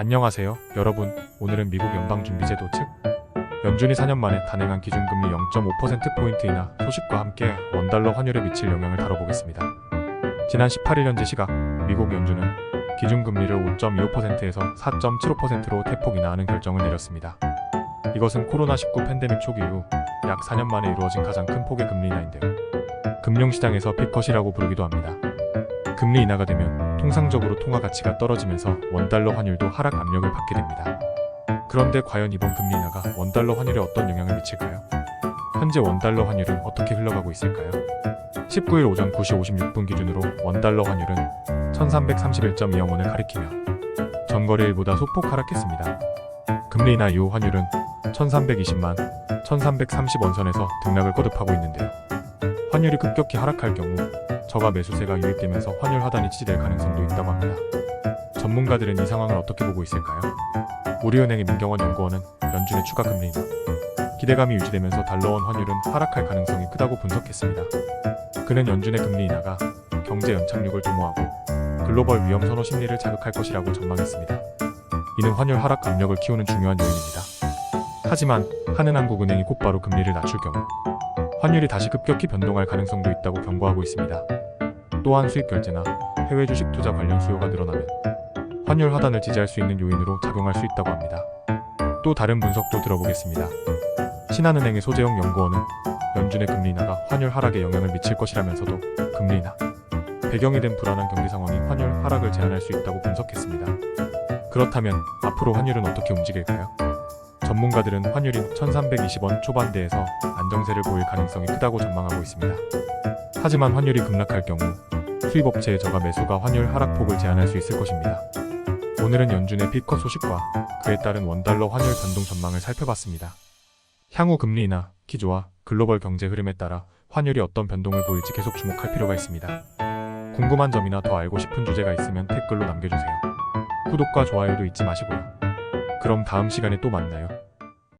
안녕하세요, 여러분. 오늘은 미국 연방준비제도 즉 연준이 4년 만에 단행한 기준금리 0.5%포인트 인하 소식과 함께 원달러 환율에 미칠 영향을 다뤄보겠습니다. 지난 18일 현재 시각 미국 연준은 기준금리를 5.25%에서 4.75%로 대폭 인하하는 결정을 내렸습니다. 이것은 코로나19 팬데믹 초기 이후 약 4년 만에 이루어진 가장 큰 폭의 금리 인하인데요. 금융시장에서 빅컷이라고 부르기도 합니다. 금리 인하가 되면 통상적으로 통화 가치가 떨어지면서 원달러 환율도 하락 압력을 받게 됩니다. 그런데 과연 이번 금리 인하가 원달러 환율에 어떤 영향을 미칠까요? 현재 원달러 환율은 어떻게 흘러가고 있을까요? 19일 오전 9시 56분 기준으로 원달러 환율은 1331.20원을 가리키며 전거래일보다 소폭 하락했습니다. 금리 인하 이후 환율은 1320만 1330원 선에서 등락을 거듭하고 있는데요. 환율이 급격히 하락할 경우 저가 매수세가 유입되면서 환율 하단이 지지될 가능성도 있다고 합니다. 전문가들은 이 상황을 어떻게 보고 있을까요? 우리은행의 민경원 연구원은 연준의 추가 금리 인하 기대감이 유지되면서 달러원 환율은 하락할 가능성이 크다고 분석했습니다. 그는 연준의 금리 인하가 경제 연착륙을 도모하고 글로벌 위험 선호 심리를 자극할 것이라고 전망했습니다. 이는 환율 하락 압력을 키우는 중요한 요인입니다. 하지만 한은한국은행이 곧바로 금리를 낮출 경우 환율이 다시 급격히 변동할 가능성도 있다고 경고하고 있습니다. 또한 수입 결제나 해외 주식 투자 관련 수요가 늘어나면 환율 하단을 지지할 수 있는 요인으로 작용할 수 있다고 합니다. 또 다른 분석도 들어보겠습니다. 신한은행의 소재영 연구원은 연준의 금리 인하가 환율 하락에 영향을 미칠 것이라면서도 금리 인하 배경이 된 불안한 경기 상황이 환율 하락을 제한할 수 있다고 분석했습니다. 그렇다면 앞으로 환율은 어떻게 움직일까요? 전문가들은 환율이 1320원 초반대에서 안정세를 보일 가능성이 크다고 전망하고 있습니다. 하지만 환율이 급락할 경우 수입업체의 저가 매수가 환율 하락폭을 제한할 수 있을 것입니다. 오늘은 연준의 핏컷 소식과 그에 따른 원달러 환율 변동 전망을 살펴봤습니다. 향후 금리 인하, 기조와 글로벌 경제 흐름에 따라 환율이 어떤 변동을 보일지 계속 주목할 필요가 있습니다. 궁금한 점이나 더 알고 싶은 주제가 있으면 댓글로 남겨주세요. 구독과 좋아요도 잊지 마시고요. 그럼 다음 시간에 또 만나요.